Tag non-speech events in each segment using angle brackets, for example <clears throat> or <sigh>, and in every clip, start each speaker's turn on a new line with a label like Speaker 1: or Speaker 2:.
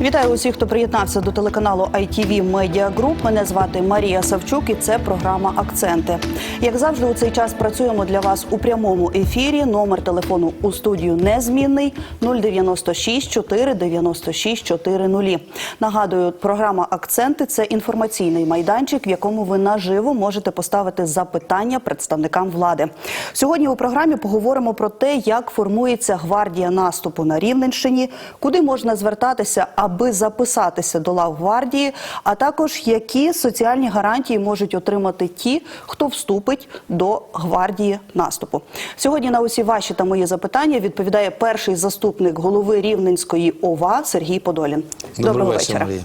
Speaker 1: Вітаю усіх, хто приєднався до телеканалу ITV Media Group. Мене звати Марія Савчук і це програма Акценти. Як завжди, у цей час працюємо для вас у прямому ефірі. Номер телефону у студію незмінний 096 4 96 400. Нагадую, програма Акценти це інформаційний майданчик, в якому ви наживо можете поставити запитання представникам влади. Сьогодні у програмі поговоримо про те, як формується гвардія наступу на Рівненщині, куди можна звертатися, записатися до лав гвардії, а також які соціальні гарантії можуть отримати ті, хто вступить до гвардії наступу. Сьогодні на усі ваші та мої запитання відповідає перший заступник голови Рівненської ОВА Сергій Подолін.
Speaker 2: Доброго, Доброго вечора. Марія.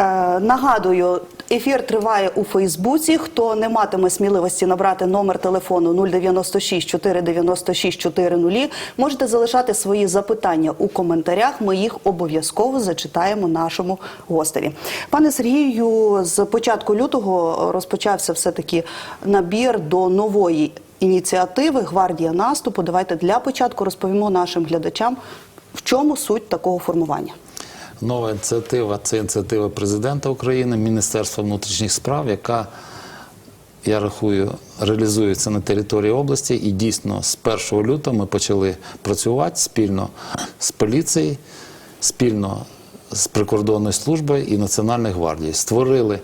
Speaker 1: Е, нагадую, ефір триває у Фейсбуці. Хто не матиме сміливості набрати номер телефону 096 496 400, можете залишати свої запитання у коментарях. Ми їх обов'язково зачитаємо нашому гостеві. Пане Сергію, з початку лютого розпочався все таки набір до нової ініціативи Гвардія наступу. Давайте для початку розповімо нашим глядачам, в чому суть такого формування.
Speaker 2: Нова ініціатива це ініціатива президента України, Міністерства внутрішніх справ, яка, я рахую, реалізується на території області. І дійсно з 1 лютого ми почали працювати спільно з поліцією, спільно з прикордонною службою і Національною гвардією. Створили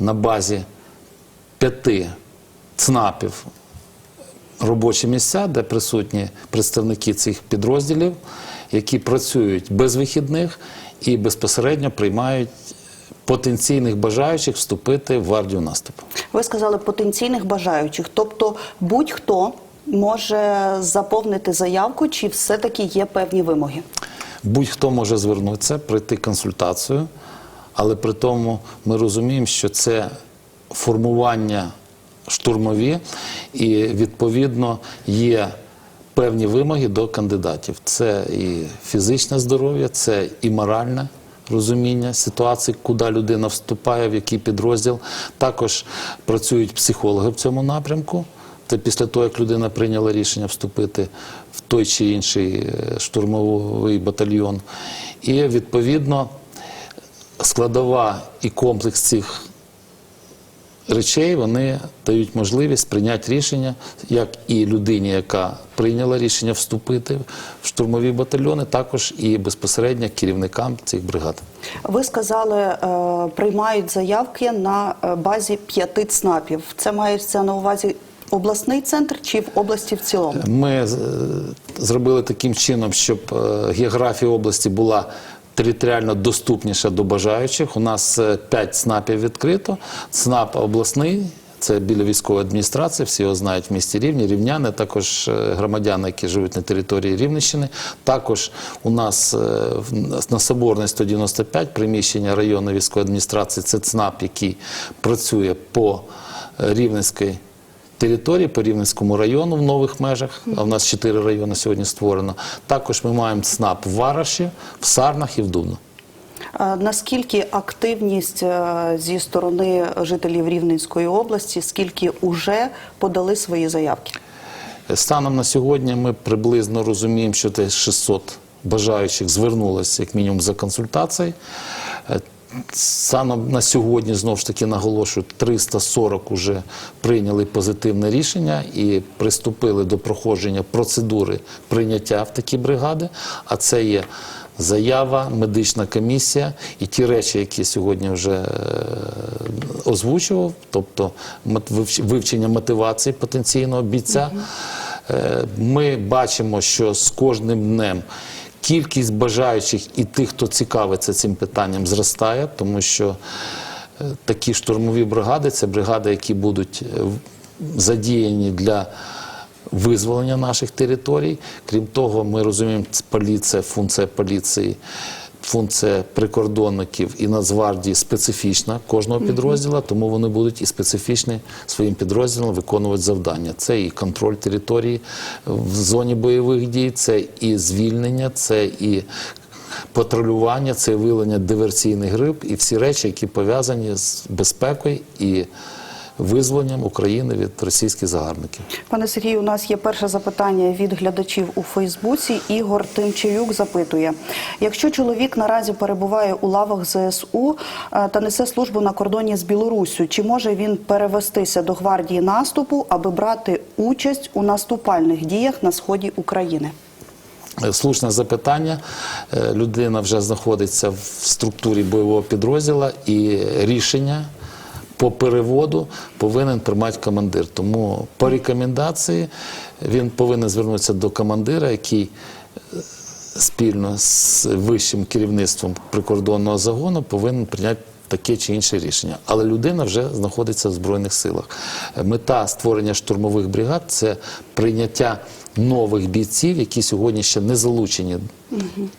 Speaker 2: на базі п'яти ЦНАПів робочі місця, де присутні представники цих підрозділів, які працюють без вихідних і безпосередньо приймають потенційних бажаючих вступити в гвардію наступу.
Speaker 1: Ви сказали потенційних бажаючих, тобто будь-хто може заповнити заявку, чи все-таки є певні вимоги?
Speaker 2: Будь-хто може звернутися, пройти консультацію, але при тому ми розуміємо, що це формування штурмові, і відповідно є певні вимоги до кандидатів. Це і фізичне здоров'я, це і моральне розуміння ситуації, куди людина вступає, в який підрозділ. Також працюють психологи в цьому напрямку. Це після того, як людина прийняла рішення вступити в той чи інший е, штурмовий батальйон. І відповідно складова і комплекс цих речей вони дають можливість прийняти рішення, як і людині, яка прийняла рішення вступити в штурмові батальйони, також і безпосередньо керівникам цих бригад.
Speaker 1: Ви сказали, е, приймають заявки на е, базі п'яти ЦНАПів. Це мається на увазі обласний центр чи в області в цілому?
Speaker 2: Ми е, зробили таким чином, щоб географія області була територіально доступніша до бажаючих. У нас е, п'ять ЦНАПів відкрито. ЦНАП обласний. Це біля військової адміністрації, всі його знають в місті Рівні, рівняни, також е, громадяни, які живуть на території Рівненщини. Також у нас е, на Соборній 195 приміщення районної військової адміністрації це ЦНАП, який працює по е, Рівненській території по Рівненському району в нових межах. А в нас чотири райони сьогодні створено. Також ми маємо ЦНАП в Вараші, в Сарнах і в Дубно.
Speaker 1: Е, Наскільки активність е, зі сторони жителів Рівненської області, скільки уже подали свої заявки?
Speaker 2: Станом на сьогодні ми приблизно розуміємо, що десь 600 бажаючих звернулося як мінімум за консультацією. Е, Станом на сьогодні, знову ж таки, наголошую, 340 вже прийняли позитивне рішення і приступили до проходження процедури прийняття в такі бригади. А це є заява, медична комісія і ті речі, які сьогодні вже е, озвучував, тобто вивчення мотивації потенційного бійця. Е, Ми бачимо, що з кожним днем кількість бажаючих і тих, хто цікавиться цим питанням, зростає, тому що е, такі штурмові бригади це бригади, які будуть е, задіяні для визволення наших територій. Крім того, ми розуміємо, поліція, функція поліції, функція прикордонників і Нацгвардії специфічна кожного підрозділу, тому вони будуть і специфічні своїм підрозділом виконувати завдання. Це і контроль території в зоні бойових дій, це і звільнення, це і патрулювання, це і виявлення диверсійних гриб і всі речі, які пов'язані з безпекою і визволенням України від російських загарбників.
Speaker 1: Пане Сергію, у нас є перше запитання від глядачів у Фейсбуці. Ігор Тимчаюк запитує: якщо чоловік наразі перебуває у лавах ЗСУ е, та несе службу на кордоні з Білоруссю, чи може він перевестися до гвардії наступу, аби брати участь у наступальних діях на сході України?
Speaker 2: Е, Слушне запитання. Е, Людина вже знаходиться в структурі бойового підрозділу і рішення по переводу повинен приймати командир. Тому по рекомендації він повинен звернутися до командира, який е, спільно з вищим керівництвом прикордонного загону повинен прийняти таке чи інше рішення. Але людина вже знаходиться в Збройних силах. Мета створення штурмових бригад це прийняття нових бійців, які сьогодні ще не залучені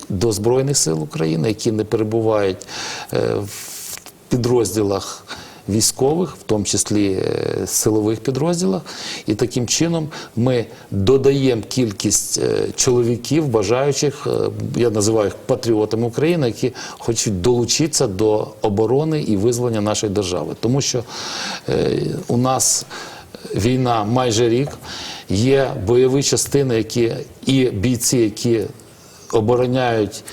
Speaker 2: до Збройних сил України, які не перебувають е, в підрозділах військових, в тому числі е, силових підрозділах. І таким чином ми додаємо кількість е, чоловіків, бажаючих, е, я називаю їх патріотами України, які хочуть долучитися до оборони і визволення нашої держави. Тому що у нас війна майже рік, є бойові частини, які і бійці, які обороняють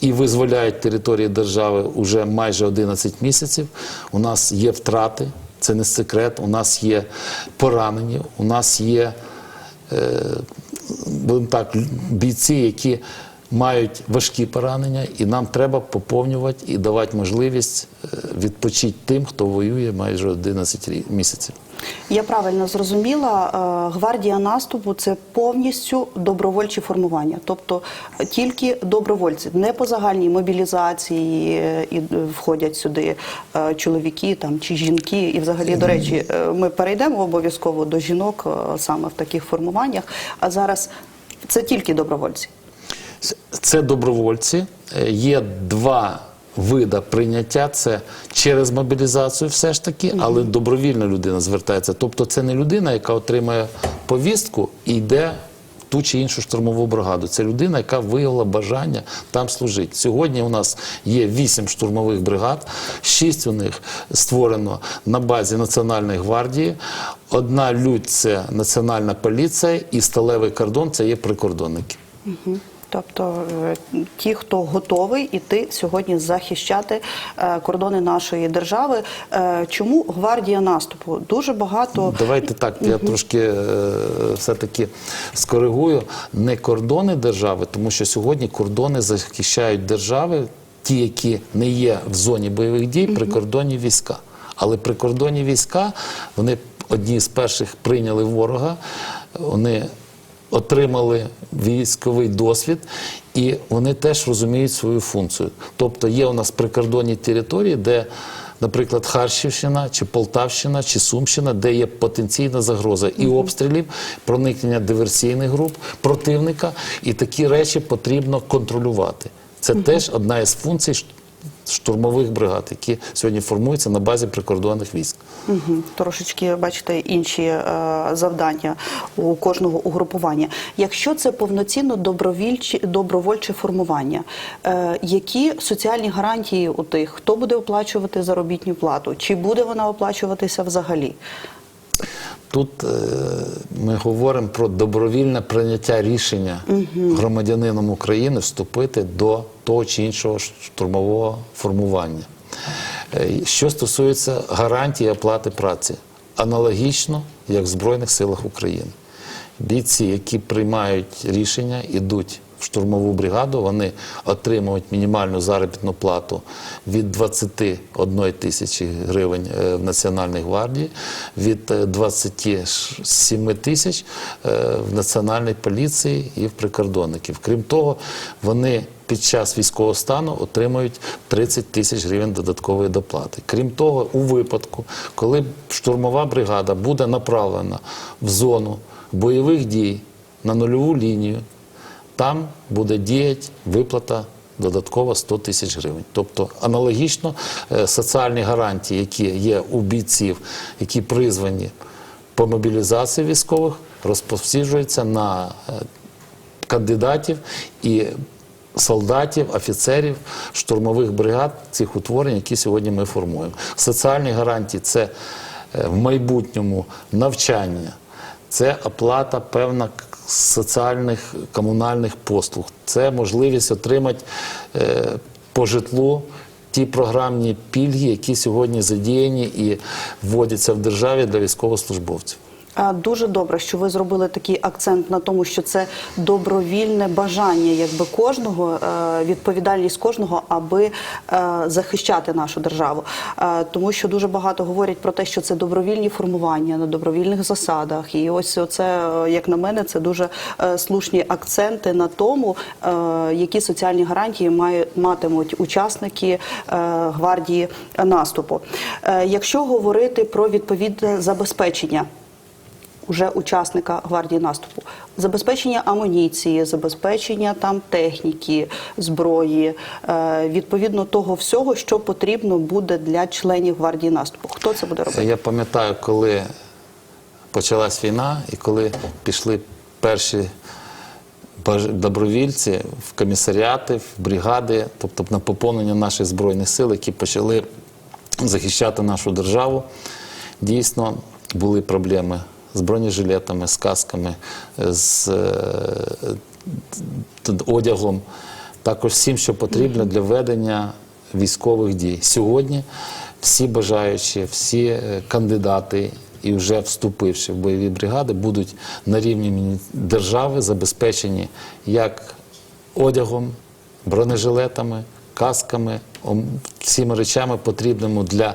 Speaker 2: і визволяють території держави уже майже 11 місяців. У нас є втрати, це не секрет. У нас є поранені, у нас є е, будемо так, бійці, які мають важкі поранення, і нам треба поповнювати і давати можливість е, відпочити тим, хто воює майже 11 місяців.
Speaker 1: Я правильно зрозуміла, е, гвардія наступу це повністю добровольчі формування, тобто тільки добровольці, не по загальній мобілізації е, і е, входять сюди чоловіки там чи жінки. І, взагалі, до речі, ми перейдемо обов'язково до жінок саме в таких формуваннях. А зараз це тільки добровольці.
Speaker 2: Це добровольці. Є два види прийняття: це через мобілізацію, все ж таки, але добровільна людина звертається. Тобто, це не людина, яка отримує повістку і йде. в Ту чи іншу штурмову бригаду. Це людина, яка виявила бажання там служити. Сьогодні у нас є вісім штурмових бригад, шість у них створено на базі Національної гвардії. Одна лють це національна поліція, і сталевий кордон це є прикордонники.
Speaker 1: Мгм. Тобто е, ті, хто готовий іти сьогодні захищати е, кордони нашої держави. Е, Чому гвардія наступу? Дуже багато
Speaker 2: Давайте так, я трошки е, все-таки скоригую. Не кордони держави, тому що сьогодні кордони захищають держави, ті, які не є в зоні бойових дій, прикордонні війська. Але прикордонні війська, вони одні з перших прийняли ворога, вони отримали військовий досвід, і вони теж розуміють свою функцію. Тобто є у нас прикордонні території, де, наприклад, Харківщина, чи Полтавщина, чи Сумщина, де є потенційна загроза і обстрілів, проникнення диверсійних груп противника, і такі речі потрібно контролювати. Це теж одна із функцій штурмових бригад, які сьогодні формуються на базі прикордонних військ.
Speaker 1: Угу. Трошечки, бачите, інші е, завдання у кожного угрупування. Якщо це повноцінно добровільчі, добровольче формування, е, які соціальні гарантії у тих, хто буде оплачувати заробітну плату? Чи буде вона оплачуватися взагалі?
Speaker 2: Тут е, ми говоримо про добровільне прийняття рішення громадянином України вступити до того чи іншого штурмового формування. Е, Що стосується гарантії оплати праці, аналогічно як в Збройних силах України. Бійці, які приймають рішення, ідуть в штурмову бригаду, вони отримують мінімальну заробітну плату від 21 тисячі гривень е, в Національній гвардії, від е, 27 тисяч е, в Національній поліції і в прикордонників. Крім того, вони під час військового стану отримують 30 тисяч гривень додаткової доплати. Крім того, у випадку, коли штурмова бригада буде направлена в зону бойових дій на нульову лінію, там буде діяти виплата додаткова 100 тисяч гривень. Тобто аналогічно е, соціальні гарантії, які є у бійців, які призвані по мобілізації військових, розповсюджуються на е, кандидатів і солдатів, офіцерів, штурмових бригад цих утворень, які сьогодні ми формуємо. Соціальні гарантії це е, в майбутньому навчання, це оплата певна соціальних комунальних послуг, це можливість отримати е, по житлу ті програмні пільги, які сьогодні задіяні і вводяться в державі для військовослужбовців.
Speaker 1: Дуже добре, що ви зробили такий акцент на тому, що це добровільне бажання, якби кожного, е, відповідальність кожного, аби е, захищати нашу державу. Е, Тому що дуже багато говорять про те, що це добровільні формування на добровільних засадах. І ось це, як на мене, це дуже слушні акценти на тому, які соціальні гарантії матимуть учасники гвардії наступу. Якщо говорити про відповідне забезпечення уже учасника гвардії наступу. Забезпечення амуніції, забезпечення там техніки, зброї, е, відповідно того всього, що потрібно буде для членів гвардії наступу. Хто це буде робити?
Speaker 2: Я пам'ятаю, коли почалась війна і коли пішли перші добровільці в комісаріати, в бригади, тобто на поповнення наших збройних сил, які почали захищати нашу державу. Дійсно були проблеми з бронежилетами, з касками, з е, одягом, також всім, що потрібно для ведення військових дій. Сьогодні всі бажаючі, всі е, кандидати і вже вступивши в бойові бригади, будуть на рівні держави забезпечені як одягом, бронежилетами, касками, всіми речами потрібними для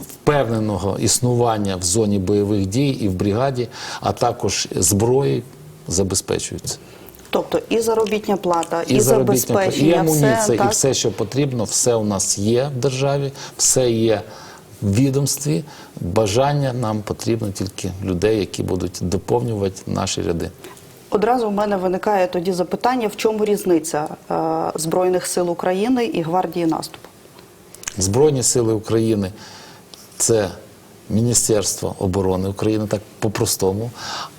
Speaker 2: впевненого існування в зоні бойових дій і в бригаді, а також зброї забезпечуються.
Speaker 1: Тобто і заробітня плата, і,
Speaker 2: заробітна плата,
Speaker 1: забезпечення,
Speaker 2: і амуніція,
Speaker 1: все,
Speaker 2: і все, що потрібно, все у нас є в державі, все є в відомстві. Бажання нам потрібно тільки людей, які будуть доповнювати наші ряди.
Speaker 1: Одразу в мене виникає тоді запитання, в чому різниця е, Збройних сил України і гвардії наступу?
Speaker 2: Збройні сили України це Міністерство оборони України, так по-простому.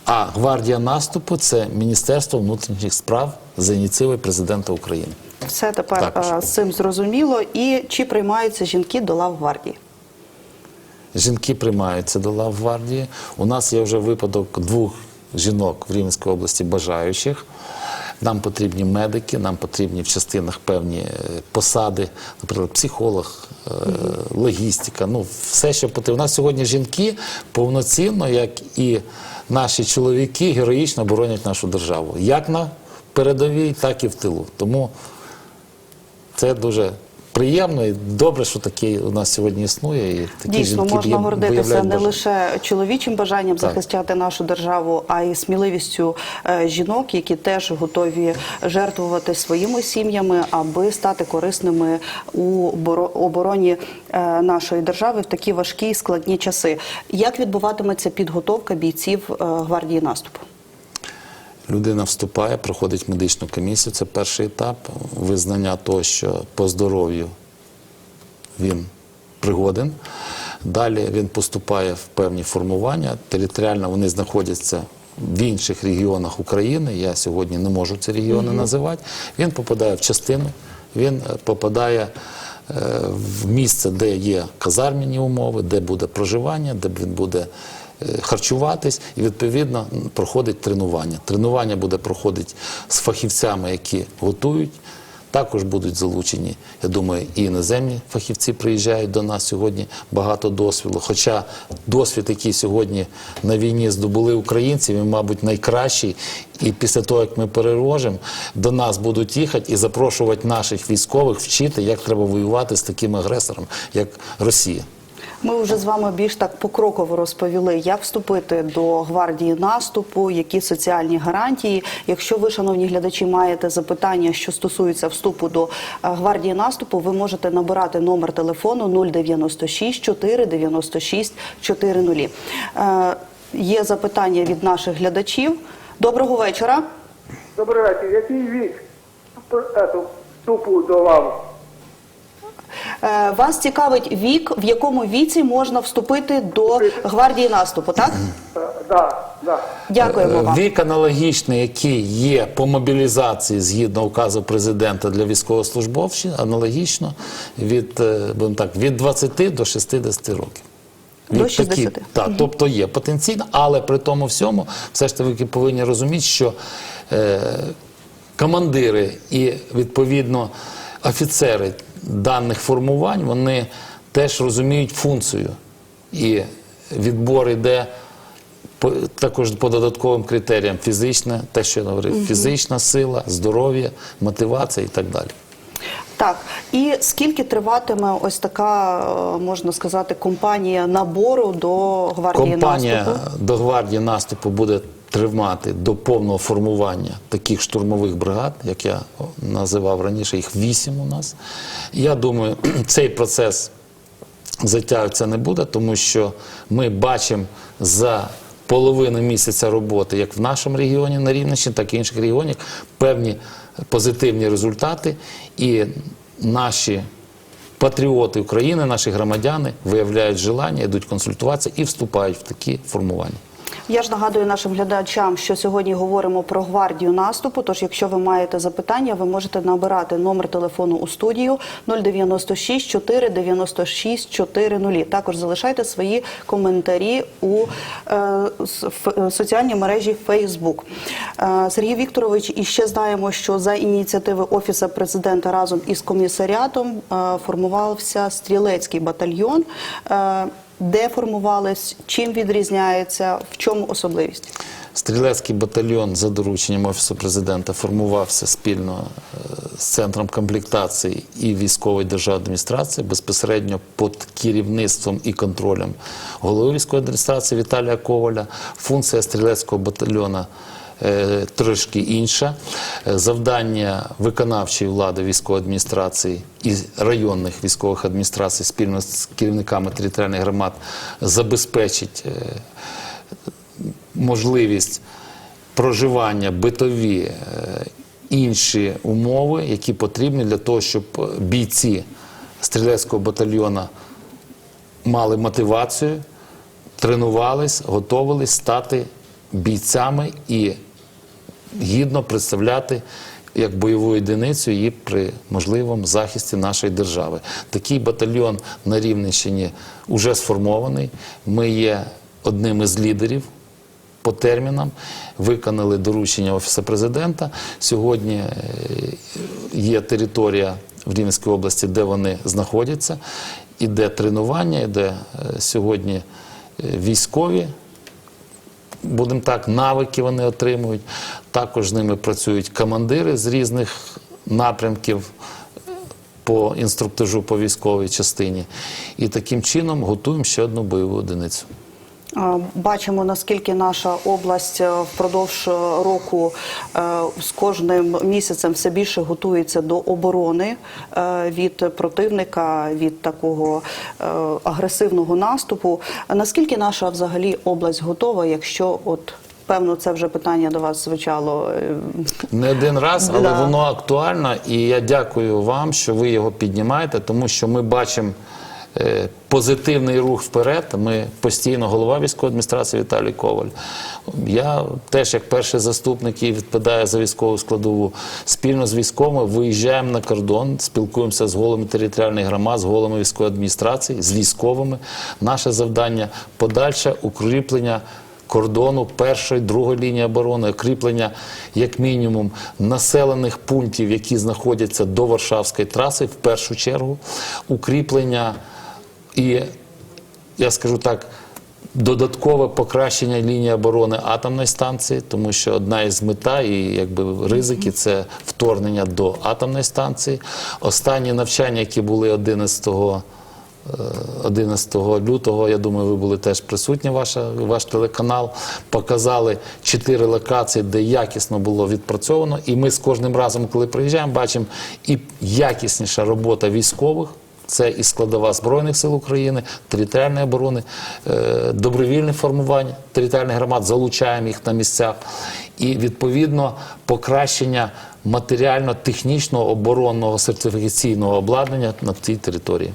Speaker 2: А гвардія наступу це Міністерство внутрішніх справ за ініціативою президента України.
Speaker 1: Все тепер
Speaker 2: Також.
Speaker 1: е, з цим зрозуміло. І чи приймаються жінки до лав гвардії?
Speaker 2: Жінки приймаються до лав гвардії. У нас є вже випадок двох жінок в Рівненській області бажаючих. Нам потрібні медики, нам потрібні в частинах певні е, посади, наприклад, психолог, е, логістика. Ну, все, що потрібно. У нас сьогодні жінки повноцінно, як і наші чоловіки, героїчно боронять нашу державу. Як на передовій, так і в тилу. Тому це дуже приємно і добре, що таке у нас сьогодні існує. І такі
Speaker 1: Дійсно,
Speaker 2: жінки
Speaker 1: можна гордитися не лише чоловічим бажанням
Speaker 2: Так.
Speaker 1: захищати нашу державу, а й сміливістю е, жінок, які теж готові жертвувати своїми сім'ями, аби стати корисними у боро- обороні е, нашої держави в такі важкі і складні часи. Як відбуватиметься підготовка бійців е, гвардії наступу?
Speaker 2: Людина вступає, проходить медичну комісію. Це перший етап визнання того, що по здоров'ю він пригоден. Далі він поступає в певні формування. Територіально вони знаходяться в інших регіонах України. Я сьогодні не можу ці регіони називати. Він попадає в частину, він е, попадає е, в місце, де є казарміні умови, де буде проживання, де він буде харчуватись, і відповідно проходить тренування. Тренування буде проходити з фахівцями, які готують. Також будуть залучені, я думаю, і іноземні фахівці приїжджають до нас сьогодні багато досвіду. Хоча досвід, який сьогодні на війні здобули українці, він, мабуть, найкращий. І після того, як ми переможемо, до нас будуть їхати і запрошувати наших військових вчити, як треба воювати з таким агресором, як Росія.
Speaker 1: Ми вже з вами більш так покроково розповіли, як вступити до гвардії наступу, які соціальні гарантії. Якщо ви, шановні глядачі, маєте запитання, що стосуються вступу до е, гвардії наступу, ви можете набирати номер телефону 096 496 40. Е, Є запитання від наших глядачів. Доброго вечора.
Speaker 3: Добрий вечір. Який вік вступу до лав?
Speaker 1: Е, Вас цікавить вік, в якому віці можна вступити до гвардії наступу, так?
Speaker 3: Е.
Speaker 1: Дякуємо вам.
Speaker 2: Вік аналогічний, який є по мобілізації згідно указу президента для військовослужбовців, аналогічно від, е, будемо так, від 20 до 60 років.
Speaker 1: До
Speaker 2: від
Speaker 1: 60.
Speaker 2: так, тобто є потенційно, але при тому всьому все ж таки повинні розуміти, що е, командири і відповідно офіцери даних формувань вони теж розуміють функцію. І відбор йде по, також по додатковим критеріям: фізична, те, що я говорив, фізична сила, здоров'я, мотивація і так далі.
Speaker 1: Так, і скільки триватиме ось така, е, можна сказати, компанія набору до гвардії
Speaker 2: Компанія
Speaker 1: наступу?
Speaker 2: до гвардії наступу буде тривати до повного формування таких штурмових бригад, як я називав раніше, їх вісім у нас. Я думаю, <clears throat> цей процес затягуватися не буде, тому що ми бачимо за половину місяця роботи, як в нашому регіоні на Рівненщині, так і інших регіонах, певні позитивні результати. І наші патріоти України, наші громадяни виявляють желання, йдуть консультуватися і вступають в такі формування.
Speaker 1: Я ж нагадую нашим глядачам, що сьогодні говоримо про гвардію наступу. Тож, якщо ви маєте запитання, ви можете набирати номер телефону у студію 096 4 96 400. Також залишайте свої коментарі у е, соціальній мережі Facebook. Е, Сергій Вікторович, і ще знаємо, що за ініціативи Офісу президента разом із комісаріатом е, формувався стрілецький батальйон. Е, де формувались, чим відрізняється, в чому особливість?
Speaker 2: Стрілецький батальйон за дорученням Офісу президента формувався спільно е, з центром комплектації і військової державної адміністрації безпосередньо під керівництвом і контролем голови військової адміністрації Віталія Коваля. Функція стрілецького батальйона е, трошки інша. Е, Завдання виконавчої влади військової адміністрації і районних військових адміністрацій спільно з керівниками територіальних громад забезпечить е, можливість проживання, битові е, інші умови, які потрібні для того, щоб бійці стрілецького батальйона мали мотивацію, тренувались, готувались стати бійцями і гідно представляти як бойову одиницю її при можливому захисті нашої держави. Такий батальйон на Рівненщині вже сформований. Ми є одним із лідерів по термінам, виконали доручення Офісу президента. Сьогодні е, є територія в Рівненській області, де вони знаходяться, іде тренування, іде е, сьогодні е, військові будемо так, навики вони отримують. Також з ними працюють командири з різних напрямків по інструктажу по військовій частині. І таким чином готуємо ще одну бойову одиницю.
Speaker 1: Е, Бачимо, наскільки наша область е, впродовж року е, з кожним місяцем все більше готується до оборони е, від противника, від такого е, агресивного наступу. Наскільки наша взагалі область готова, якщо от певно це вже питання до вас звучало е,
Speaker 2: Не один раз, але
Speaker 1: Да.
Speaker 2: воно актуально, і я дякую вам, що ви його піднімаєте, тому що ми бачимо е, позитивний рух вперед. Ми постійно голова військової адміністрації Віталій Коваль. Я теж, як перший заступник, який відповідає за військову складову, спільно з військовими виїжджаємо на кордон, спілкуємося з головами територіальних громад, з головами військової адміністрації, з військовими. Наше завдання подальше укріплення кордону першої, другої лінії оборони, укріплення як мінімум населених пунктів, які знаходяться до Варшавської траси, в першу чергу, укріплення і, я скажу так, додаткове покращення лінії оборони атомної станції, тому що одна із мета і якби ризики це вторгнення до атомної станції. Останні навчання, які були 11 Е, 11 лютого, я думаю, ви були теж присутні, ваша, ваш телеканал. Показали чотири локації, де якісно було відпрацьовано. І ми з кожним разом, коли приїжджаємо, бачимо і якісніша робота військових. Це і складова Збройних сил України, територіальної оборони, е, добровільне формування територіальних громад, залучаємо їх на місцях. І відповідно покращення матеріально-технічного оборонного сертифікаційного обладнання на цій території.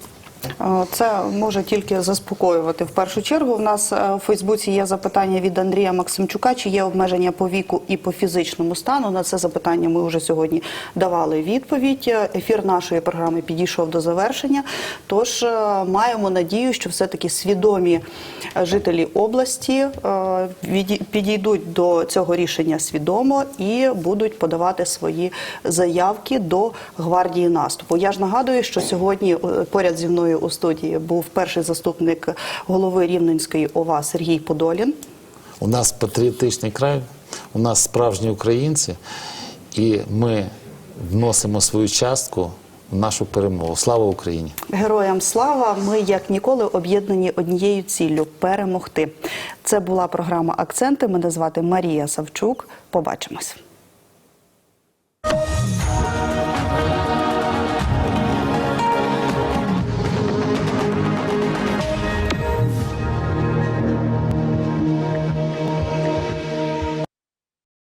Speaker 1: Е, Це може тільки заспокоювати. В першу чергу в нас е, у Фейсбуці є запитання від Андрія Максимчука, чи є обмеження по віку і по фізичному стану. На це запитання ми вже сьогодні давали відповідь. Е, Ефір нашої програми підійшов до завершення. Тож е, маємо надію, що все-таки свідомі е, жителі області е, підійдуть до цього рішення свідомо і будуть подавати свої заявки до гвардії наступу. Я ж нагадую, що сьогодні е, поряд зі мною у студії був перший заступник голови Рівненської ОВА Сергій Подолін.
Speaker 2: У нас патріотичний край, у нас справжні українці, і ми вносимо свою частку в нашу перемогу. Слава Україні!
Speaker 1: Героям слава! Ми як ніколи об'єднані однією ціллю перемогти. Це була програма Акценти. Мене звати Марія Савчук. Побачимось.